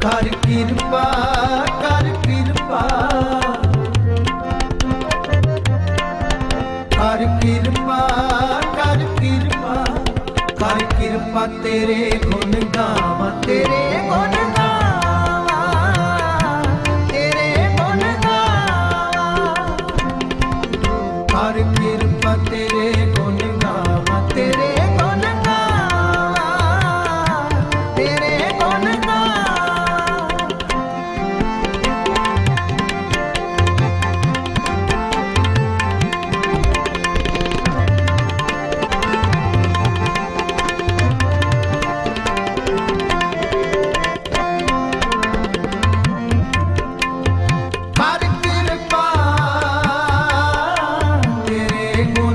ਕਰ ਕਿਰਪਾ ਕਰ ਕਿਰਪਾ। ਕਰ ਕਿਰਪਾ ਕਰ ਕਿਰਪਾ। ਕਰ ਕਿਰਪਾ ਤੇਰੇ ਗੁਣ ਗਾਵਾਂ, ਤੇਰੇ ਗੁਣ ਗਾਵਾਂ। ਤੇਰੇ ਗੁਣ ਗਾਵਾਂ। ਕਰ ਕਿਰਪਾ ਤੇਰੇ